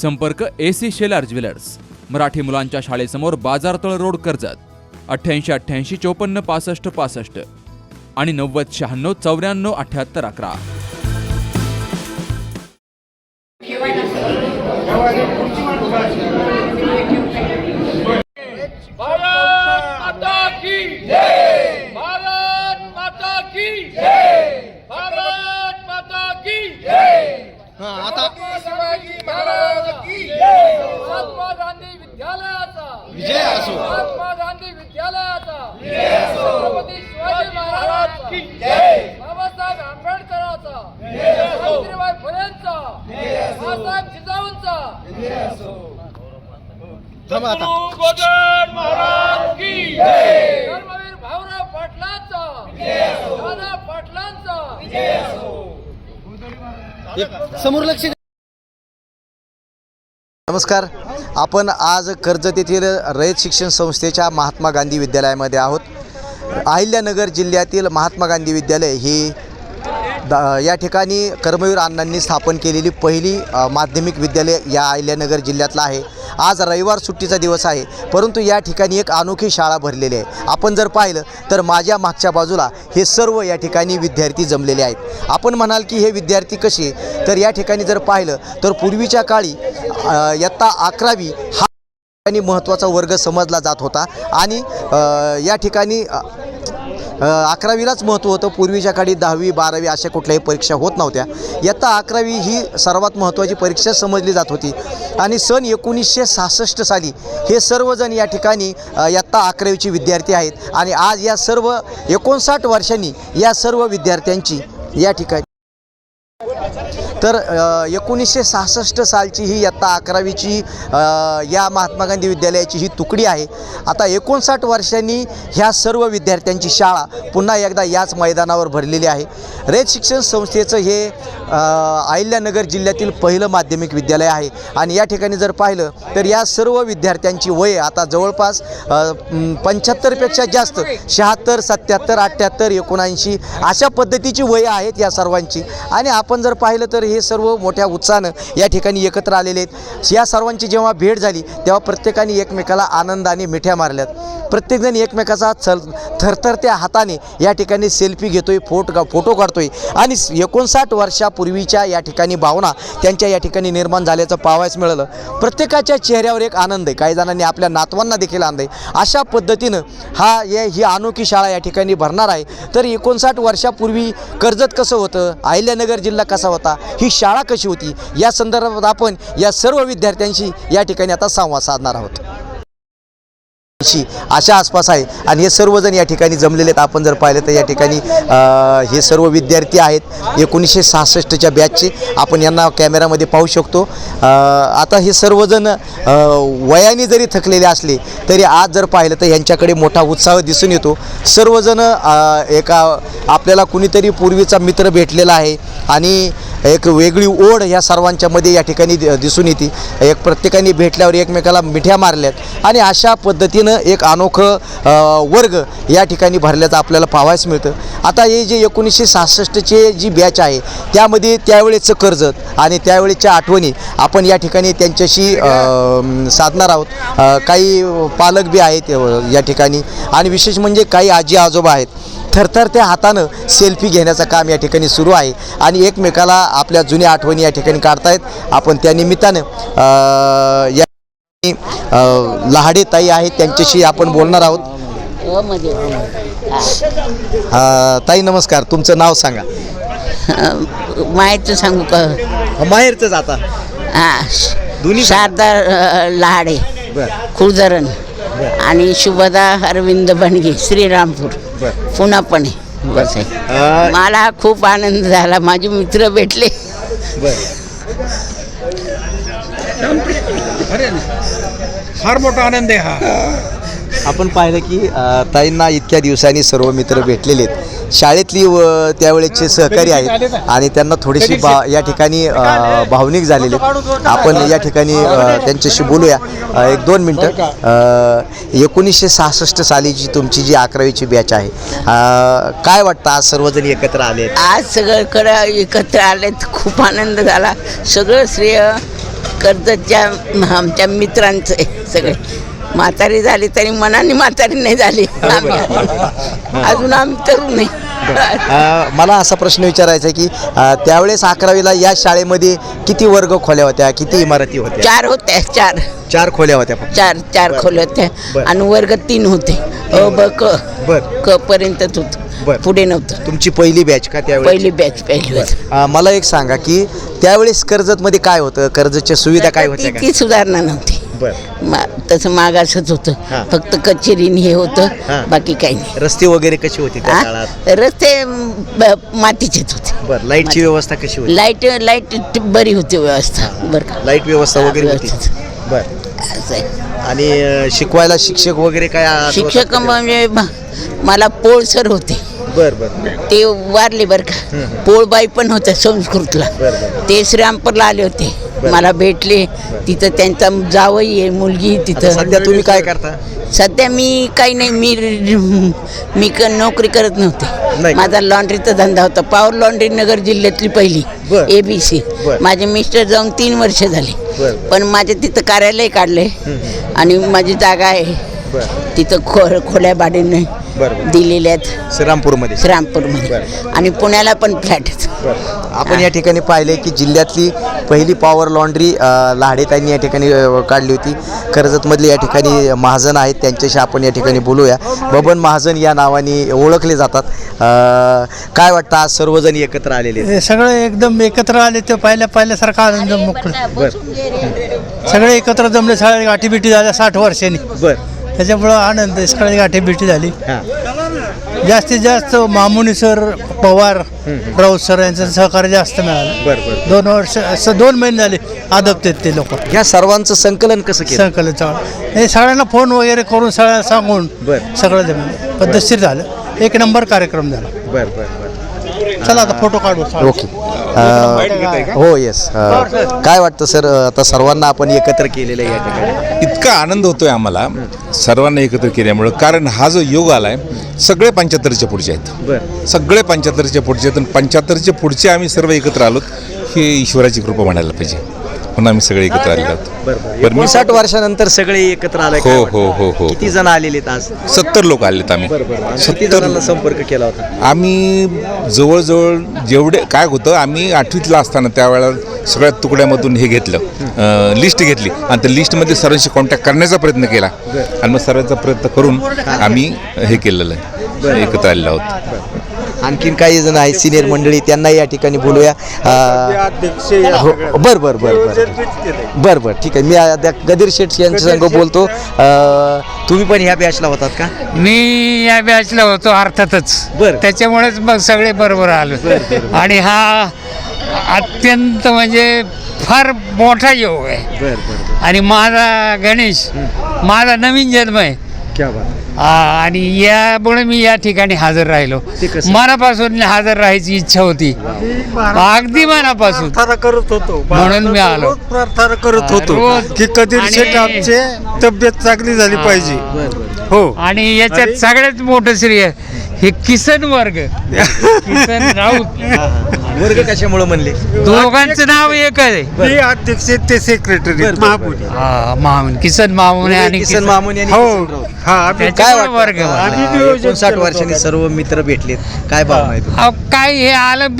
संपर्क A C Shelar jewellers. Marathi मुलांच्या शाळेसमोर बाजारतळ रोड कर्जत. अठ्ठ्याऐंशी अठ्ठ्याऐंशी चोपन्न पासष्ट पासष्ट. आणि नव्वद शहाण्णव चौऱ्याण्णव अठ्ठ्याहत्तर अकरा भारत माता की जय भारत माता की जय भारत माता की जय आता शिवाजी महाराज की जय महात्मा गांधी विद्यालयाचा विजय असो महात्मा गांधी विद्यालयाचा विजय असो छत्रपती शिवाजी महाराज की जय बाबासाहेब आंबेडकरांचा विजय असो सावित्रीबाई फुलेंचा विजय असो बाबासाहेब जिजाऊंचा विजय असो गोदड महाराज की जय धर्मवीर भाऊराव पाटलांचा दादा पाटलांचा नमस्कार. आपण आज कर्जत येथील रयत शिक्षण संस्थेच्या महात्मा गांधी विद्यालयामध्ये आहोत. अहिल्यानगर जिल्ह्यातील महात्मा गांधी विद्यालय ही द या ठिकाणी कर्मवीर अण्णांनी स्थापन केलेली पहिली माध्यमिक विद्यालय या अहिल्यानगर जिल्ह्यातलं आहे. आज रविवार सुट्टीचा दिवस आहे. परंतु या ठिकाणी एक अनोखी शाळा भरलेली आहे. आपण जर पाहिलं तर माझ्या मागच्या बाजूला हे सर्व या ठिकाणी विद्यार्थी जमलेले आहेत. आपण म्हणाल की हे विद्यार्थी कसे? तर या ठिकाणी जर पाहिलं तर पूर्वीच्या काळी इयत्ता अकरावी हा ठिकाणी महत्त्वाचा वर्ग समजला जात होता. आणि या ठिकाणी अकरावीलाच महत्त्व होतं. पूर्वीच्या काळी दहावी बारावी अशा कुठल्याही परीक्षा होत नव्हत्या. इयत्ता अकरावी ही सर्वात महत्त्वाची परीक्षा समजली जात होती. आणि सन एकोणीसशे सहासष्ट साली हे सर्वजण या ठिकाणी यत्ता इयत्ता अकरावीचे विद्यार्थी आहेत. आणि आज या सर्व एकोणसाठ वर्षांनी या सर्व विद्यार्थ्यांची या ठिकाणी तर एकोणीसशे सहासष्ट सालची ही इयत्ता अकरावीची या महात्मा गांधी विद्यालयाची ही तुकडी आहे. आता एकोणसाठ वर्षांनी ह्या सर्व विद्यार्थ्यांची शाळा पुन्हा एकदा याच मैदानावर भरलेली आहे. रेत शिक्षण संस्थेचं हे अहिल्यानगर जिल्ह्यातील पहिलं माध्यमिक विद्यालय आहे. आणि या ठिकाणी जर पाहिलं तर या सर्व विद्यार्थ्यांची वय आता जवळपास पंच्याहत्तरपेक्षा जास्त शहात्तर सत्याहत्तर अठ्ठ्याहत्तर एकोणऐंशी अशा पद्धतीची वय आहेत या सर्वांची. आणि आपण जर पाहिलं तर हे सर्व मोठ्या उत्साहानं या ठिकाणी एकत्र आलेले आहेत. या सर्वांची जेव्हा भेट झाली तेव्हा प्रत्येकाने एकमेकाला आनंदाने मिठ्या मारल्यात. प्रत्येकजण एकमेकाचा चल थरथरत्या हाताने या ठिकाणी सेल्फी घेतोय फोटो फोटो काढतोय. आणि एकोणसाठ वर्षापूर्वीच्या या ठिकाणी भावना त्यांच्या या ठिकाणी निर्माण झाल्याचं पाहायला मिळालं. प्रत्येकाच्या चेहऱ्यावर एक आनंद आहे. काही जणांनी आपल्या नातवांना देखील आनंद आहे. अशा पद्धतीनं हा या ही अनोखी शाळा या ठिकाणी भरणार आहे. तर एकोणसाठ वर्षापूर्वी कर्जत कसं होतं? अहिल्यानगर जिल्हा कसा होता? ही शाळा कशी होती? या संदर्भात आपण या सर्व विद्यार्थ्यांशी या ठिकाणी आता संवाद साधणार आहोत. अशा आसपास आहे. आणि हे सर्वजण या ठिकाणी जमलेले आहेत. आपण जर पाहिलं तर या ठिकाणी हे सर्व विद्यार्थी आहेत. एकोणीसशे सहासष्टच्या बॅचचे आपण यांना कॅमेरामध्ये पाहू शकतो. आता हे सर्वजण वयाने जरी थकलेले असले तरी आज जर पाहिलं तर यांच्याकडे मोठा उत्साह दिसून येतो. सर्वजण एका आपल्याला कुणीतरी पूर्वीचा मित्र भेटलेला आहे. आणि एक वेगळी ओढ ह्या सर्वांच्यामध्ये या ठिकाणी दिसून येते. एक प्रत्येकाने भेटल्यावर एकमेकाला मिठ्या मारल्यात. आणि अशा पद्धतीनं एक अनोखं वर्ग या ठिकाणी भरल्याचं आपल्याला पाहायला मिळतं. आता हे जे एकोणीसशे सहासष्टचे जी बॅच आहे त्यामध्ये त्यावेळेचं कर्जत आणि त्यावेळेच्या आठवणी आपण या ठिकाणी त्यांच्याशी साधणार आहोत. काही पालक बी आहेत या ठिकाणी. आणि विशेष म्हणजे काही आजी आजोबा आहेत. थरथरत्या हातानं सेल्फी घेण्याचं काम या ठिकाणी सुरू आहे. आणि एकमेकाला आपल्या जुन्या आठवणी या ठिकाणी काढतायत. आपण त्या निमित्तानं या लहाडे ताई आहेत त्यांच्याशी आपण बोलणार आहोत. हो ताई नमस्कार तुमचं नाव सांगा. माहिती सांगू का? माहेरचंच आता. दोन्ही शारदा लहाडे बरं. कुळधरण आणि शुभदा अरविंद बनगे श्रीरामपूर. पुन्हा पण. बस आहे. मला खूप आनंद झाला माझे मित्र भेटले. फार मोठा आनंद आहे हा. आपण पाहिलं की अ, ताईंना इतक्या दिवसांनी सर्व मित्र भेटलेले आहेत. शाळेतली व त्यावेळेचे सहकारी आहेत आणि त्यांना थोडीशी बा या ठिकाणी अ, भावनिक झालेले आहेत. आपण या ठिकाणी अ, त्यांच्याशी बोलूया. अ, एक दोन मिनटं. अ, एकोणीसशे सहासष्ट सालीची तुमची जी अकरावीची बॅच आहे अ, काय वाटतं आज सर्वजण एकत्र आले आहेत? आज सगळीकडं एकत्र आलेत. खूप आनंद झाला. सगळं श्रेय कर्जतच्या आमच्या मित्रांचं आहे सगळे. म्हातारी झाली तरी मनाने म्हातारी नाही झाली. आम्ही अजून आम्ही तरुण नाही अ, मला असा प्रश्न विचारायचा आहे की अ, त्यावेळेस अकरावीला या शाळेमध्ये किती वर्ग खोल्या होत्या? किती इमारती होत्या? चार होत्या चार. चार खोल्या होत्या फक्त. चार चार खोले होते बरं. आणि वर्ग तीन होते. अ ब क. बरं. क पर्यंतच बरं. होत पुढे नव्हतं. तुमची पहिली बॅच का त्यावेळेस पहिली बॅच पहिली होती अ, मला एक सांगा की त्यावेळेस कर्जतमध्ये काय होतं? कर्जतच्या सुविधा काय होत्या ती का? ती सुधारणा नव्हती. बरं. मा तसं मागासच होतं. हां. फक्त कचेरीन हे हां. होतं बाकी काही नाही. रस्ते वगैरे कशी होती त्या आ? काळात? रस्ते म, ब- मातीचेच होते. बरं लाईटची व्यवस्था कशी होती? लाइट लाइट बरी होती व्यवस्था बरं का. लाइट व्यवस्था वगैरे होती. बरं. असं आहे. आणि अ, शिकवायला शिक्षक वगैरे काय शिक्षक का? म्हणजे म- मला पोळसर होते. बरं बरं. ते वारले बरं का. पोळबाई पण होत्या संस्कृतला. ते श्रीरामपूरला आले होते. मला भेटले. तिथं त्यांचा जावई आहे मुलगी तिथं. सध्या तुम्ही काय करता? सध्या मी काही नाही मी मी क नोकरी करत नव्हते. नाही. माझा लॉन्ड्रीचा धंदा होता. पॉवर लॉन्ड्री नगर जिल्ह्यातली पहिली बर. ए बी सी बर. माझे मिस्टर जाऊन तीन वर्ष झाली. बर. पण माझे तिथं कार्यालय काढले आणि माझी जागा आहे. बरं. तिथं खो खोल्या भाडीने बरं. दिलेल्या आहेत. श्रीरामपूरमध्ये. श्रीरामपूरमध्ये. बर. आणि पुण्याला पण फ्लॅट. आहेत बरं. आपण या ठिकाणी पाहिले की जिल्ह्यातली पहिली पॉवर लॉन्ड्री अ, लाडेताईंनी या ठिकाणी अ, काढली होती. कर्जतमधले या ठिकाणी महाजन आहेत त्यांच्याशी आपण या ठिकाणी बोलूया. बबन महाजन या नावाने ओळखले जातात. अ, काय वाटतं आज सर्वजण एकत्र आलेले? आहेत? हे सगळे एकदम एकत्र आले ते पाहिल्या पाहिल्यासारखा आनंद मोकळं. बरं. सगळे एकत्र जमले सगळे गाठीबिटी झाल्या साठ वर्षांनी. बरं. त्याच्यामुळं आनंद आहे. सगळे गाठीबिटी झाली. जास्तीत जास्त मामुनी सर पवार राऊत सर यांचं सहकार्य जास्त मिळालं. दोन वर्ष असं दोन महिने झाले आदपतेत ते लोक. ह्या सर्वांचं संकलन कसं केलं? संकलन चालू हे सगळ्यांना फोन वगैरे करून सगळ्यांना सांगून. सगळं पद्धतशीर झालं. एक नंबर कार्यक्रम झाला. बरं बरं. चला आता फोटो काढू. ओके. अ, हो येस काय वाटतं सर आता सर्वांना आपण एकत्र केलेलं आहे या ठिकाणी? इतका आनंद होतोय आम्हाला सर्वांना एकत्र केल्यामुळं कारण हा जो योग आलाय सगळे पंच्याहत्तरच्या पुढचे आहेत. सगळे पंच्याहत्तरच्या पुढचे आहेत आणि पंच्याहत्तरच्या पुढचे आम्ही सर्व एकत्र आलोत हे ईश्वराची कृपा म्हणायला पाहिजे. म्हणून आम्ही सगळे एकत्र आलेलो आहोत. बरं मी साठ वर्षानंतर सगळे एकत्र आले हो, हो, हो, हो. किती जण आलेले आहेत आज? सत्तर लोक आलेत आम्ही. किती सत्तर जणांना संपर्क केला होता? आम्ही जवळजवळ जेवढे काय होतं आम्ही आठवीतला असताना त्यावेळेला सगळ्या तुकड्यामधून हे घेतलं. लिस्ट घेतली. आणि त्या लिस्टमध्ये सर्वांशी कॉन्टॅक्ट करण्याचा प्रयत्न केला. आणि मग सर्वांचा प्रयत्न करून आम्ही हे केलेलं आहे. एकत्र आलेलो आहोत. आणखीन काही जण आहेत सिनियर मंडळी त्यांना या ठिकाणी बोलूया. हो, बर बर बर बर बर बर ठीक आहे. मी आता गदीर शेठ यांच्या संग बोलतो. अ, तुम्ही पण ह्या बॅचला होतात का? मी या बॅचला होतो अर्थातच. बरं. त्याच्यामुळेच मग सगळे बरोबर आलो. आणि हा अत्यंत म्हणजे फार मोठा योग आहे. बर बर आणि माझा गणेश माझा नवीन जन्म आहे. क्या बात आ, आणि यामुळे मी या ठिकाणी हजर राहिलो. ते कसं? मनापासून हजर राहायची इच्छा होती. अगदी मनापासून. प्रार्थना करत होतो. म्हणून मी आलो. रोज प्रार्थना करत होतो. की आणि- शेठ आमचे तब्येत चांगली झाली पाहिजे. बर बर. हो. आणि याच्यात सगळ्यात मोठं श्रेय हे किसन वर्ग. किसन राऊत. वर्ग कशामुळे म्हणले? दोघांचं नाव एकच आहे. मी अध्यक्ष ते सेक्रेटरी महापुरी हा, मामून किसन मामून आणि किसन मामून यांनी हो. किसन राऊत. हा आम्ही काय वाटतं? वर्ग आम्ही नियोजन 59 केलं वर्षांनी. सर्व मित्र भेटलेत. काय भावना आहे तुमची? अहो, काय हे आलं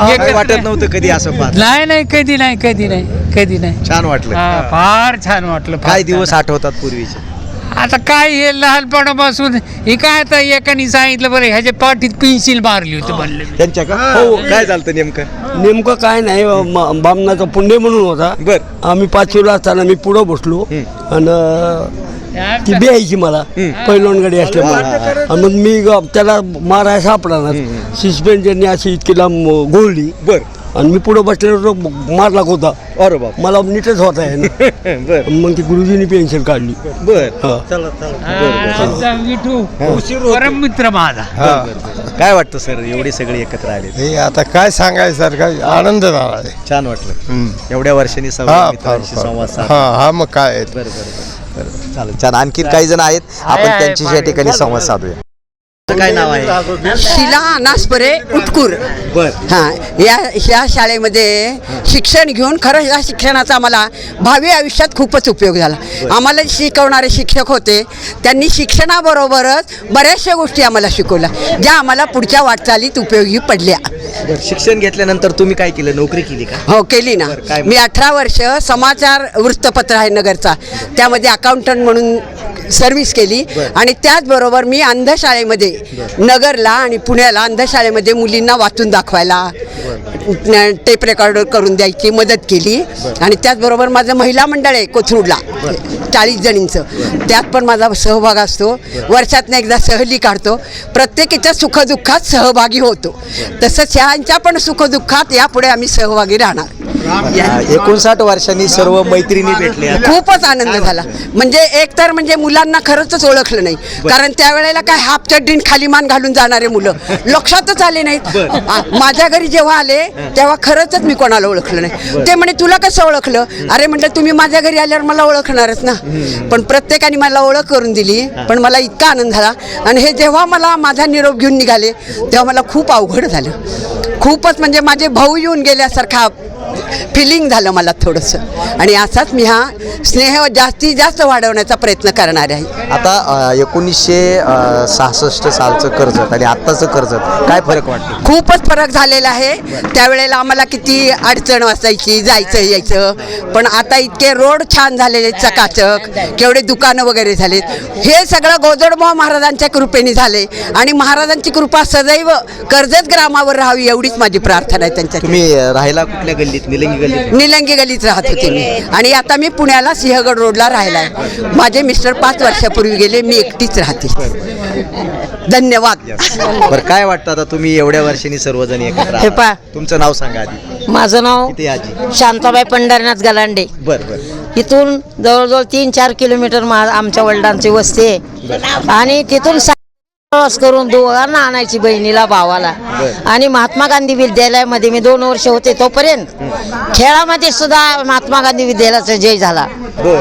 काय एकत्र- वाटत नव्हतं कधी असं पाहत नाही नाही कधी नाही कधी नाही कधी नाही. छान वाटलं. हा, फार छान वाटलं. फार काय छान. दिवस आठवतात पूर्वीचे? आता काय हे लहानपणापासून हे काय आता एकाने सांगितलं बरं ह्याच्या पाठीत पेन्सिल मारली होती म्हणले त्यांच्या का? हो काय झालं नेमकं? नेमकं काय नाही म- बामणाचा पुंडे म्हणून होता. बर. आम्ही पाचवीला असताना मी पुढं बसलो आणि ती बियायची मला पैलवानगडी असल्यामुळे. आणि मग मी ग- त्याला मारायला सापडा ना सस्पेंड त्यांनी अशी इतकी लांब गोळली. बर. आणि मी पुढे बसलेलो मार लागत होता. अरे बाप. मला नीटच होत आहे ना. बर. मग ती गुरुजींनी पेन्शन काढली. बर. हा. विठू परम मित्र माझा. काय वाटतं सर एवढे सगळे एकत्र आले? हे आता काय सांगायचं सर काय आनंद झाला आहे. छान वाटलं. एवढ्या वर्षांनी हा संवाद फार मित्रांशी संवाद फार साधला. हा हा मग काय आहे. बरं बरं बरं. चालेल छान. आणखीन काही जण आहेत. आपण त्यांच्याशी या ठिकाणी संवाद साधूया. काय नाव आहे? शिला नासपरे उटकूर बर. हां या ह्या शाळेमध्ये शिक्षण घेऊन खरं या शिक्षणाचा आम्हाला भावी आयुष्यात खूपच उपयोग झाला. आम्हाला शिकवणारे शिक्षक होते. त्यांनी शिक्षणाबरोबरच बऱ्याचशा गोष्टी आम्हाला शिकवल्या ज्या आम्हाला पुढच्या वाटचालीत उपयोगी पडल्या. बरं शिक्षण घेतल्यानंतर तुम्ही काय केलं? नोकरी केली का? हो केली ना. बरं, मी अठरा वर्ष समाचार वृत्तपत्र आहे नगरचा. त्यामध्ये अकाउंटंट म्हणून सर्व्हिस केली आणि त्याचबरोबर मी अंधशाळेमध्ये नगरला आणि पुण्याला अंधशाळेमध्ये मुलींना वाचून दाखवायला टेप रेकॉर्ड करून द्यायची मदत केली. आणि त्याचबरोबर माझं महिला मंडळ आहे कोथरूडला. चाळीस जणींचं. त्यात पण माझा सहभाग असतो. वर्षातनं एकदा सहली काढतो. प्रत्येकीच्या सुखदुःखात सहभागी होतो. तसंच ह्यांच्या पण सुखदुःखात यापुढे आम्ही सहभागी राहणार. एकोणसाठ वर्षांनी सर्व मैत्रिणी भेटल्या. खूपच आनंद झाला. म्हणजे एक तर म्हणजे मुलांना खरंच ओळखलं नाही. कारण त्यावेळेला काय हाफ चड्डीन खाली मान घालून जाणारे मुलं. लक्षातच आले नाहीत. माझ्या घरी जेव्हा आले तेव्हा खरंच मी कोणाला ओळखलं नाही. ते म्हणे तुला कसं ओळखलं? अरे म्हटलं तुम्ही माझ्या घरी आल्यावर मला ओळखणारच ना. पण प्रत्येकाने मला ओळख करून दिली. पण मला इतका आनंद झाला. आणि हे जेव्हा मला माझा निरोप घेऊन निघाले तेव्हा मला खूप अवघड झालं. खूपच म्हणजे माझे भाऊ येऊन गेल्यासारखा फिलिंग झालं मला थोडंसं. आणि असाच मी हा स्नेह जास्तीत जास्त वाढवण्याचा प्रयत्न करणार आहे. आता एकोणीसशे सहासष्ट सालचं कर्जत आणि आत्ताचं कर्जत काय फरक वाटतो? खूपच फरक झालेला आहे. त्यावेळेला आम्हाला किती अडचण वाचायची जायचं यायचं. पण आता इतके रोड छान झालेले चकाचक केवढे दुकानं वगैरे झालेत. हे सगळं गोजडभाऊ महाराजांच्या कृपेने झाले. आणि महाराजांची कृपा सदैव कर्जत ग्रामावर राहावी एवढीच माझी प्रार्थना आहे त्यांच्या तुम्ही राहायला कुठल्या गल्लीत निलंगी गल्लीत. निलंगी गलीत राहत होते मी. आणि आता मी पुण्याला सिंहगड रोडला राहिला आहे माझे मिस्टर पाच वर्षापूर्वी गेले मी एकटीच राहते. धन्यवाद. बरं काय वाटतं आता तुम्ही एवढ्या वर्षांनी सर्वजण एकत्र हे आहात? पहा. तुमचं नाव सांगा आधी. माझं नाव किती आजी? शांताबाई पंढरनाथ गलांडे. बरं बरं. इथून जवळजवळ तीन चार किलोमीटर मा आमच्या वडिलांची वस्ती आहे. आणि तिथून सा- प्रवास करून दोघांना आणायची बहिणीला भावाला. आणि महात्मा गांधी विद्यालयामध्ये मी दोन वर्ष होते तोपर्यंत. खेळामध्ये सुद्धा महात्मा गांधी विद्यालयाचा जय झाला.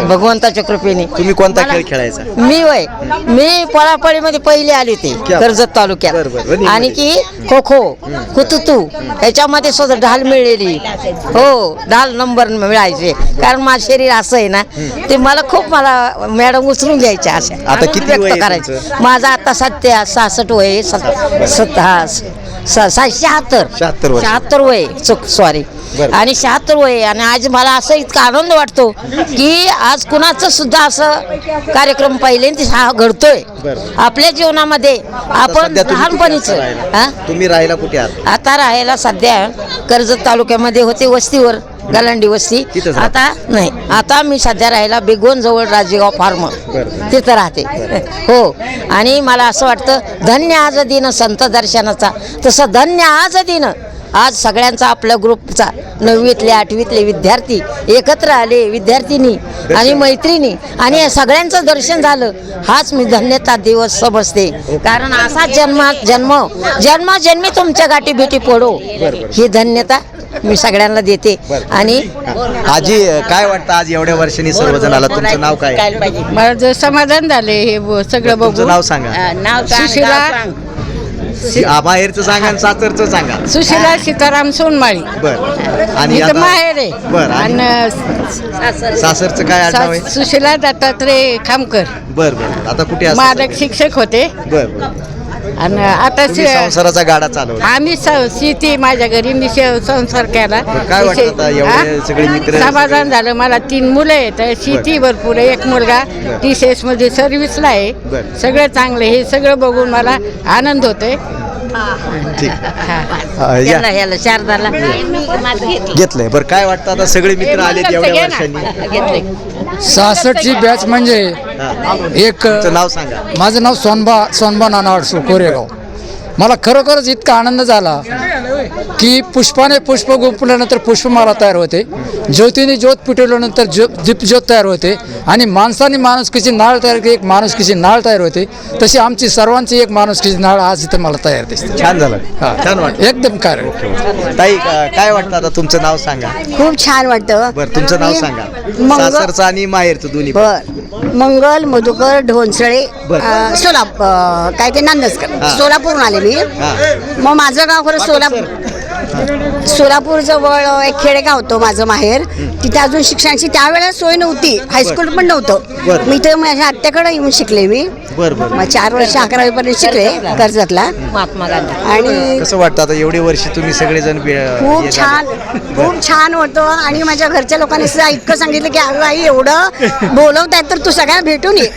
भगवंताच्या कृपेने. तुम्ही कोणता खेळ खेळायचा? मी वय. मी पळापळीमध्ये पहिले आली होती? कर्जत. तालुक्यात. आणि की खो खो कुतुतू ह्याच्यामध्ये सुद्धा ढाल मिळलेली हो ढाल नंबर मिळायचे. कारण माझं शरीर असं आहे ना ते मला खूप मला मॅडम उचलून घ्यायच्या अशा. आता किती व्यक्त करायचं? माझं आता सत्या सहासष्ट वय सत- सत- हा, शहात्तर 76 वर्ष. शहात्तर वय चुक सॉरी. आणि शहात्तर वय. आणि आज मला असं इतका आनंद वाटतो की आज कुणाचं सुद्धा असं कार्यक्रम पहिल्यांदा हा घडतोय. आपल्या जीवनामध्ये आपण लहानपणीच? हा तुम्ही राहायला कुठे आता राहायला सध्या कर्जत तालुक्यामध्ये होते वस्तीवर गलांडी वस्ती. तिथंच राहता? आता नाही. आता मी सध्या राहायला बेगोन जवळ राजेगाव फार्म. बरं. तिथं राहते. हो. आणि मला असं वाटतं धन्य आज दिन संत दर्शनाचा. तसं धन्य आज दिन. आज सगळ्यांचा आपल्या ग्रुपचा नववीतले आठवीतले विद्यार्थी एकत्र आले विद्यार्थिनी आणि मैत्रिणी. आणि या सगळ्यांचं दर्शन झालं. हाच मी धन्यता दिवस समजते. कारण असा जन्म जन्म जन्म जन्मी तुमच्या गाठी भेटी पडो. ही धन्यता मी सगळ्यांना देते. आणि आजी काय वाटतं आज एवढ्या वर्षांनी सर्वजण आला तुमचं नाव काय? माझं समाधान झाले हे ब- सगळं तुमचं बघून. नाव सांगा. नाव सुशिला आ, बाहेरचं सांगा आणि सासरचं सांगा. सुशिला सीताराम सोनमाळी. बर. आणि इथं माहेर आहे. बर आणि आणि सासरचं. काय आडनाव आहे? सा- सुशिला दत्तात्रय खामकर. बर बर. आता कुठे असता मालक सध्या? शिक्षक होते. बर बर. आणि आता तुम्ही शे- संसाराचा गाडा चालवला. आम्ही स- शेती माझ्या घरी मी शे- संसार केला. काय वाटतं आता एवढे हा? सगळे मित्र- समाधान झालं. मला तीन मुलं आहेत. शेती भरपूर आहे. एक मुलगा टी सी एसमध्ये सर्व्हिसला आहे. सगळं चांगलं हे सगळं बघून मला आनंद होतोय. ठीक. अ, या. याला याला शारदाला. घेतलंय. बरं काय वाटतं आता सगळे मित्र आलेत एवढ्या वर्षांनी? सहासष्टची बॅच म्हणजे. एक तुमचं नाव सांगा माझं नाव सोनबा सोनबा नानावडसो कोरेगाव मला खरोखरच इतका आनंद झाला की पुष्पाने पुष्प गुंपल्यानंतर पुष्पमाला तयार होते. ज्योतीने ज्योत पिटवल्यानंतर ज्यो दीपज्योत तयार होते. आणि माणसाने माणुसकीची नाळ तयार केली एक माणुसकीची नाळ तयार होते. तशी आमची सर्वांची एक माणुसकीची नाळ आज इथं मला तयार दिसते. छान झालं. हा. छान वाटलं. एकदम कारण. ताई काय वाटतं आता तुमचं नाव सांगा? खूप छान वाटतं. बरं तुमचं नाव सांगा. सासरचं आणि माहेरचं दोन्ही मंगल मधुकर ढोनसळे बर. अं, सोलाप अं, काय ते नांदसकर. सोलापूरहून आले मी. मग माझं गाव खरं सोलापूर सोलापूर जवळ एक खेडेगाव होतं माझं माहेर. तिथे अजून शिक्षणाची त्यावेळेला सोय नव्हती. हायस्कूल पण. नव्हतं. मी तर माझ्या आत्याकडे येऊन शिकले मी. बरं बरं. मग चार वर्ष अकरावी पर्यंत शिकले कर्जतला. महात्मा गांधी. आणि कसं वाटतं आता एवढे वर्ष तुम्ही सगळेजण खूप. छान खूप छान होतं. आणि माझ्या घरच्या लोकांनी सुद्धा इतकं सांगितलं की अगं आई एवढं बोलवत आहे तर तू सगळ्या भेटून ये.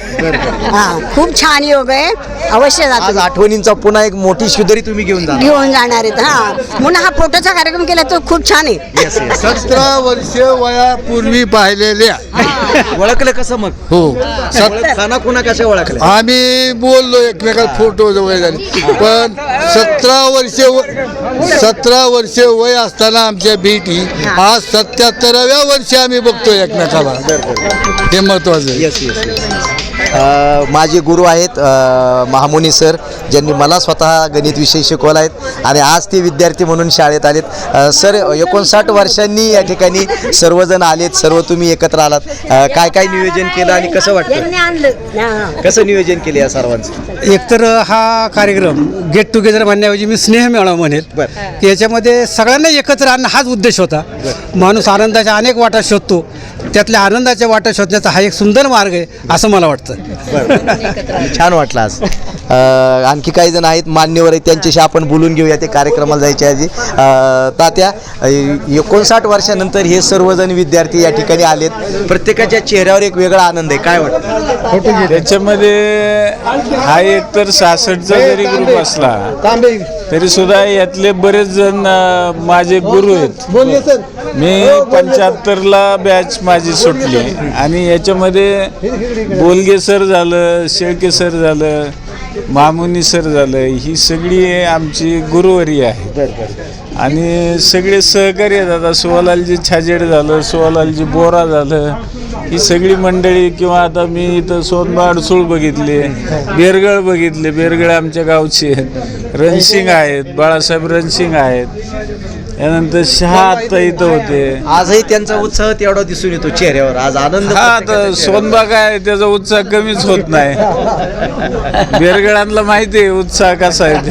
हा खूप छान योग आहे. अवश्य आज जातो आठवणींचा पुन्हा एक मोठी शिदरी तुम्ही घेऊन घेऊन जाणार आहेत. हा. म्हणून हा फोटोचा कार्यक्रम केला तो खूप छान आहे. येस येस सतरा वर्ष वयापूर्वी पाहिलेल्या. ओळखलं कसं मग? हो. खाना कुणा कशा ओळखलं आम्ही बोललो एकमेकाला फोटो वय झाली. पण सतरा वर्ष सतरा वर्ष वय असताना आमच्या भेटी. आज सत्याहत्तराव्या वर्षी आम्ही बघतो एकमेकाला. हे महत्वाचं आहे. येस येस माझे गुरु आहेत अ, महामुनी सर. ज्यांनी मला स्वतः गणित विषय शिकवला आहेत. आणि आज ते विद्यार्थी म्हणून शाळेत आलेत. सर एकोणसाठ वर्षांनी या ठिकाणी सर्वजण आलेत सर्व तुम्ही एकत्र आलात. काय काय नियोजन केलं आणि कसं वाटतं? कसं नियोजन केलं या सर्वांचं? एकतर हा कार्यक्रम गेट टुगेदर म्हणण्याऐवजी मी स्नेह मेळावा म्हणेल. याच्यामध्ये सगळ्यांना एकत्र आणणं हाच उद्देश होता. माणूस आनंदाच्या अनेक वाटा शोधतो. त्यातल्या आनंदाच्या वाटा शोधण्याचा हा एक सुंदर मार्ग आहे असं मला वाटतं. छान वाटलं आज. आणखी काही जण आहेत मान्यवर आहेत त्यांच्याशी आपण बोलून घेऊया ते कार्यक्रमाला जायच्या आधी. तात्या एकोणसाठ वर्षानंतर हे सर्वजण विद्यार्थी या ठिकाणी आलेत. प्रत्येकाच्या चेहऱ्यावर एक वेगळा आनंद आहे. काय वाटतं? त्याच्यामध्ये हा एक तर सहासष्टचा जरी ग्रुप असला तरी सुद्धा यातले बरेच जण माझे गुरु आहेत. मी पंच्याहत्तरला बॅच माझी सुटली. आणि याच्यामध्ये बोलगे सर झालं शेळके सर झालं मामुनी सर झालं ही सगळी आमची गुरुवारी आहे. आणि सगळे सहकारी आहेत. आता सुवालालजी छाजेड झालं सुवालालजी बोरा झालं. ही सगळी मंडळी किंवा आता मी इथं सोनबाड सूळ बघितले बेरगळ बघितले. बेरगळ आमच्या गावचे रणसिंग आहेत. बाळासाहेब रणसिंग आहेत. यानंतर शहा आत्ता इथं होते. आजही त्यांचा उत्साह तेवढा दिसून येतो चेहऱ्यावर. आज आनंद हा आता प्रत्येकाच्या आहे त्याचा उत्साह कमीच होत नाही. बेरगळांना माहिती आहे उत्साह कसा आहे ते.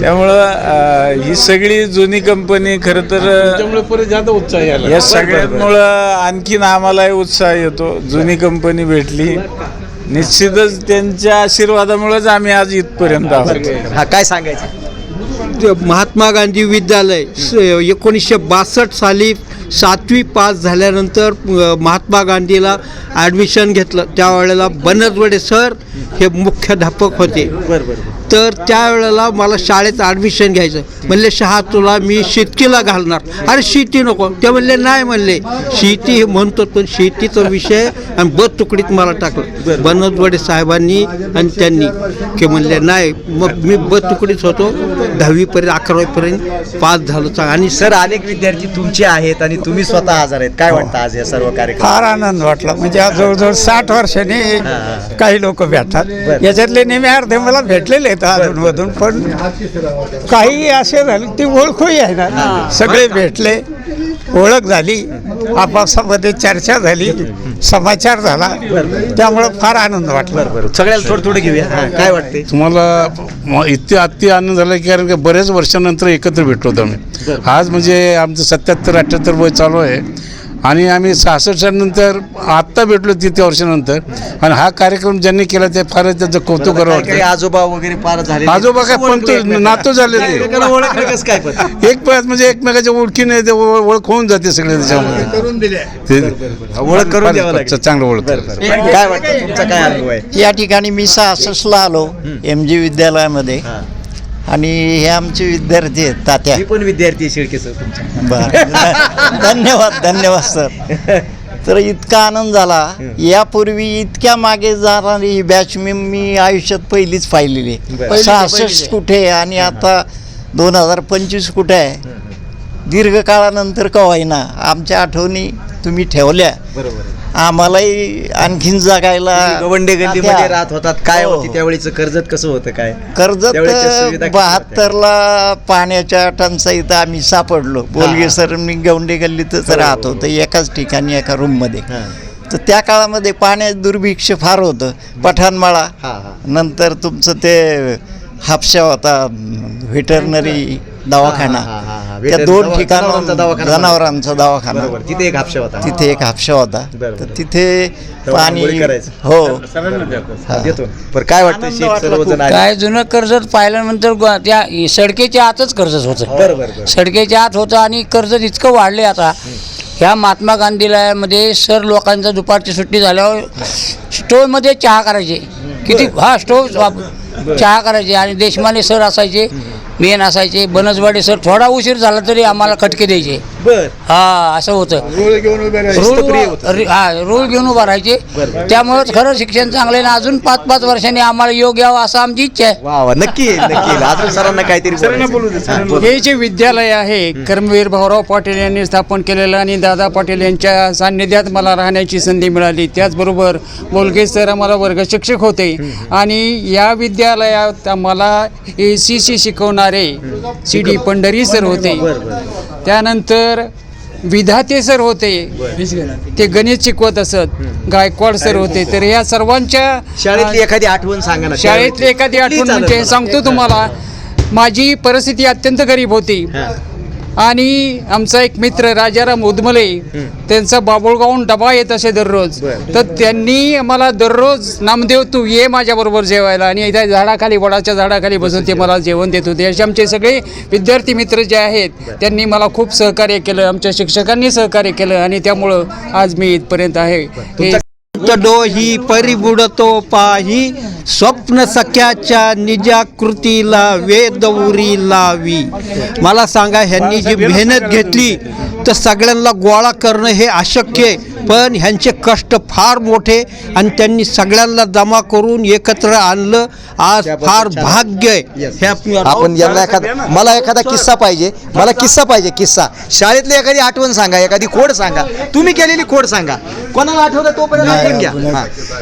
त्यामुळं अं, ही सगळी जुनी कंपनी खरं तर या सगळ्यांमुळं आणखीन आम्हालाही उत्साह येतो. जुनी कंपनी भेटली. निश्चितच त्यांच्या आशीर्वादामुळेच आम्ही आज इथपर्यंत आहोत. हा काय सांगायचं? महात्मा गांधी विद्यालय एकोणीसशे बासष्ट साली सातवी पास झाल्यानंतर महात्मा गांधीला ॲडमिशन घेतलं. त्यावेळेला बनसवडे सर हे मुख्याध्यापक होते. तर त्यावेळेला मला शाळेत ॲडमिशन घ्यायचं. म्हणले शहा तुला मी शेतीला घालणार. अरे शेती नको. ते म्हणले नाही म्हणले. शेती हे म्हणतो पण शेतीचा विषय आणि बद तुकडीत मला टाकलं. बनसवडे साहेबांनी आणि त्यांनी. ते म्हणले नाही मग मी बद तुकडीत होतो. दहावीपर्यंत अकरावीपर्यंत पास झालो. चा- आणि सर अनेक विद्यार्थी तुमचे आहेत आणि तुम्ही स्वतः हजर आहेत. काय वाटतं आज या सर्व कार्यक्रम फार आनंद वाटला. म्हणजे आज जवळजवळ साठ वर्षांनी काही लोक भेटतात. याच्यातले नेहमी अर्धे मला भेटलेले आहेत. अधूनमधून पण काही असे झाले ती ओळखही आहे ना. सगळे भेटले ओळख झाली आपापसामध्ये चर्चा झाली समाचार झाला. त्यामुळं फार आनंद वाटला. बरोबर सगळ्याला थोडं थोडं घेऊया. हा, काय वाटते तुम्हाला इतके अति आनंद झाला की कारण की बऱ्याच वर्षानंतर एकत्र भेटलो होतो आम्ही. आज म्हणजे आमचं सत्याहत्तर अठ्ठ्याहत्तर वय चालू आहे. आणि आम्ही सहासष्ट नंतर आत्ता भेटलो तिथे वर्षानंतर. आणि हा कार्यक्रम ज्यांनी केला ते फारच त्याचं कौतुक करावं आजोबा वगैरे पार झाले आजोबा काय पण तो नातू झाले ते पण? एक परत म्हणजे एकमेकाच्या ओळखीने ते ओळ- ओळख होऊन जाते सगळे त्याच्यामध्ये. ओळख करून फार- चांगलं ओळख काय वाटतं? तुमचा काय अनुभव आहे? या ठिकाणी मी सहासष्टला आलो एम जी विद्यालयामध्ये. आणि हे आमचे विद्यार्थी आहेत तात्या. मी पण विद्यार्थी आहे शिळके सर तुमचा बर. धन्यवाद धन्यवाद सर. तर इतका आनंद झाला. यापूर्वी इतक्या मागे जाणारी ही बॅच मी मी आयुष्यात पहिलीच पाहिलेली. सहासष्ट कुठे आणि आता दोन हजार पंचवीस कुठे आहे? दीर्घकाळानंतर का होईना आमच्या आठवणी तुम्ही ठेवल्या. बरोबर आम्हालाही आणखीन जगायला गवंडे गल्लीमध्ये राहत होतात. काय हो. होती त्यावेळीच कर्जत कसं होतं काय? कर्जत सुविधा कशा बहात्तरला पाण्याच्या टंचाईत आम्ही सापडलो. बोलगे सर मी गवंडे गल्लीतच राहत होतो एकाच ठिकाणी एका रूममध्ये तर त्या काळामध्ये पाण्यात दुर्भिक्ष फार होतं. पठाणमाळा. नंतर तुमचं ते हापशा होता व्हेटरनरी दवाखाना. त्या दोन ठिकाण दवाखाना. जनावरांचा दवाखाना. तिथे एक हापशा होता. तिथे एक हापशा होता. तर तिथे पाणी. हो. हा, काय वाटतं. काय जुनं कर्जत पाहिल्यानंतर त्या सडकेच्या आतच कर्जत होतं. बरं बरं बरं सडकेच्या आत होतं आणि कर्जत इतकं वाढले आता. ह्या महात्मा गांधीला मध्ये सर लोकांचा दुपारची सुट्टी झाल्यावर स्टोवमध्ये चहा करायचे. किती हा स्टोव वाप- चहा करायचे आणि देशमाने सर असायचे. मेन असायचे. बनसवाडे सर थोडा उशीर झाला तरी आम्हाला खटके द्यायचे. बर. हा असं होतं. रूळ होतं. रि- हा रूळ घेऊन उभा राहायचे. त्यामुळेच खरं शिक्षण चांगलं आहे ना अजून पाच पाच वर्षांनी आम्हाला योग यावं असं आमची इच्छा आहे. वा वा नक्की नक्की. अजून सरांना काहीतरी. हा, बोल. हे जे विद्यालय आहे कर्मवीर भाऊराव पाटील यांनी स्थापन केलेलं आणि दादा पाटील यांच्या सान्निध्यात मला राहण्याची संधी मिळाली. त्याचबरोबर बोलगे सर आम्हाला वर्ग शिक्षक होते आणि या विद्यालयात आम्हाला ए सी सी शिकवणारे सी डी पंढरी सर होते. त्यानंतर विधाते सर होते. ते गणित शिकवत असत गायकवाड सर होते. तर या सर्वांच्या शाळेतली एखादी आठवण सांगा ना. शाळेतली एखादी आठवण म्हणजे. सांगतो तुम्हाला माझी परिस्थिती अत्यंत गरीब होती. आणि आमचा एक मित्र राजाराम उदमले त्यांचा बाबुळगावून डबा येत असे दररोज. तर त्यांनी आम्हाला दररोज नामदेव तू ये माझ्याबरोबर जेवायला. आणि इथे झाडाखाली वडाच्या झाडाखाली बसून ते मला जेवण देत होते. असे आमचे सगळे विद्यार्थी मित्र जे आहेत त्यांनी मला खूप सहकार्य केलं. आमच्या शिक्षकांनी सहकार्य केलं आणि त्यामुळं आज मी इथपर्यंत आहे. हे डोही परिबुडतो पाही स्वप्न सख्याच्या निजाकृतीला वेद उरी लावी. मला सांगा ह्यांनी जी मेहनत घेतली तर सगळ्यांना गोळा करणं हे अशक्य आहे. पण ह्यांचे कष्ट फार मोठे आणि त्यांनी सगळ्यांना जमा करून एकत्र आणलं आज फार भाग्य आहे. हे आपण यांना एखादा मला एखादा किस्सा पाहिजे. मला किस्सा पाहिजे किस्सा. शाळेतली एखादी आठवण सांगा एखादी खोड सांगा. तुम्ही केलेली खोड सांगा. कोणाला आठवतं तोपर्यंत? ऐकून घ्या.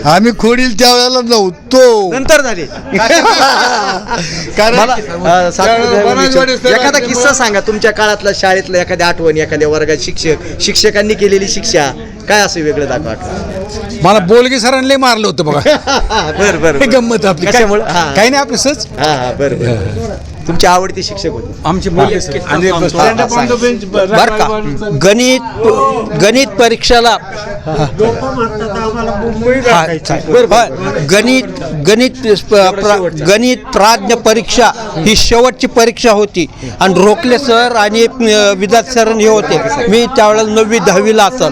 हा. आम्ही खोडील त्यावेळेला नव्हतो. नंतर झाले. मला अ, सातपुते एखादा किस्सा सांगा. तुमच्या काळातला शाळेतला एखादी आठवण एखाद्या वर्गात शिक्षक शिक्षकांनी केलेली शिक्षा काय असं वेगळं दाखवा? मला बोलगे सरांनी मारलं होतं बघा. बर बर हे गंमत आपली. काय- कशामुळं? हा. काही नाही आपलं सहज. हा हा बर बर. तुमची आवडती शिक्षक होते. आमचे बोलगे सर आणि हा, सांगा. बर का? गणित गणित परीक्षेला हा, बर. गणित गणित प- प्र- गणित प्राज्ञ परीक्षा ही शेवटची परीक्षा होती. आणि रोखले सर आणि अ, विदात सर हे होते. मी त्यावेळेला नववी दहावीला असल.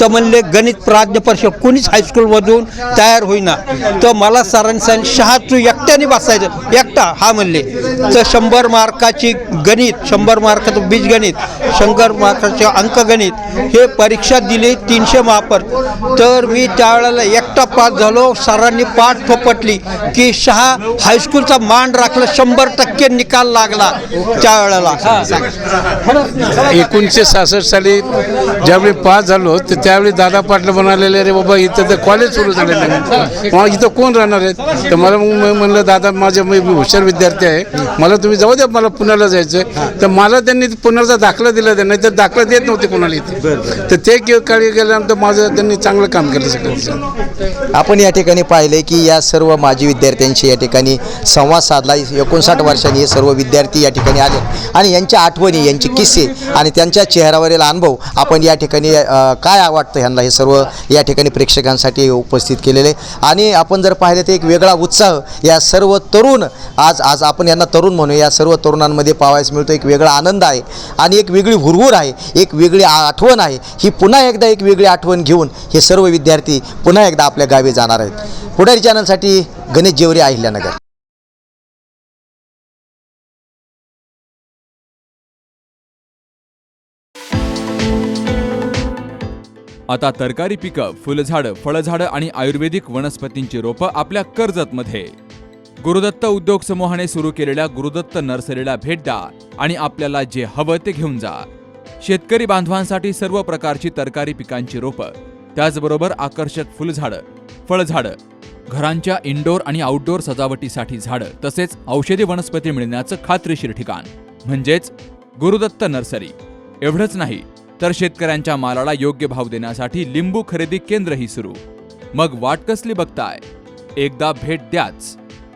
तर म्हणले गणित प्राज्ञ परीक्षा कोणीच हायस्कूलमधून तयार होईना. तर मला सरांनी सांगितलं शहा तू एकट्याने बसायचं. एकटा हा म्हणले. तर शंभर मार्काची गणित शंभर मार्काचं बीजगणित शंभर मार्काचे अंकगणित हे परीक्षा दिली तीनशे मापर तर मी त्यावेळेला एकटा पास झालो सरांनी पाठ थोपटली की शहा हायस्कूलचा मान राखला शंभर टक्के निकाल लागला त्यावेळेला. एकोणीसशे सहासष्ट साली ज्यावेळी पास झालो तर त्यावेळी दादा पाटील म्हणालेले रे बाबा इथं तर कॉलेज सुरू झालेलं नाही मग इथं कोण राहणार आहेत तर मला मग मी म्हणलं दादा माझे मी हुशार विद्यार्थी आहे. मला तुम्ही जाऊ द्या मला पुण्याला जायचं तर मला त्यांनी पुण्याचा दाखला दिला त्यांना तर दाखला देत नव्हते कोणाला इथे. तर ते के- काळी गेल्यानंतर माझं त्यांनी चांगलं काम केलं सगळं. आपण या ठिकाणी पाहिले की या सर्व माजी विद्यार्थ्यांशी या ठिकाणी संवाद साधला. एकोणसाठ वर्षांनी हे सर्व विद्यार्थी या ठिकाणी आले. आणि यांच्या आठवणी यांचे किस्से आणि त्यांच्या चेहऱ्यावरील अनुभव आपण या ठिकाणी काय वाटतं ह्यांना? हे सर्व या ठिकाणी प्रेक्षकांसाठी उपस्थित केलेले. आणि आपण जर पाहिलं तर एक वेगळा उत्साह या सर्व तरुण आज आज आपण यांना तरुण म्हणू या सर्व तरुणांमध्ये पाहायला मिळतो एक वेगळा आनंद आहे आणि एक वेगळी हुरहुर आहे एक वेगळी आठवण आहे. ही पुन्हा एकदा एक वेगळी आठवण घेऊन हे सर्व विद्यार्थी पुन्हा एकदा आपल्या गावी जाणार आहेत. पुढारी चॅनलसाठी गणेश जेवरी अहिल्यानगर. आता तरकारी पिकं फुलझाडं फळझाडं आणि आयुर्वेदिक वनस्पतींची रोपं आपल्या कर्जतमध्ये. गुरुदत्त उद्योग समूहाने सुरू केलेल्या गुरुदत्त नर्सरीला भेट द्या आणि आपल्याला जे हवं ते घेऊन जा. शेतकरी बांधवांसाठी सर्व प्रकारची तरकारी पिकांची रोपं त्याचबरोबर आकर्षक फुलझाडं फळझाडं घरांच्या इनडोअर आणि आउटडोअर सजावटीसाठी झाडं तसेच औषधी वनस्पती मिळण्याचं खात्रीशीर ठिकाण. म्हणजेच गुरुदत्त नर्सरी. एवढंच नाही तर शेतकऱ्यांच्या मालाला योग्य भाव देण्यासाठी लिंबू खरेदी केंद्रही सुरू. मग वाट कसली बघताय? एकदा भेट द्याच.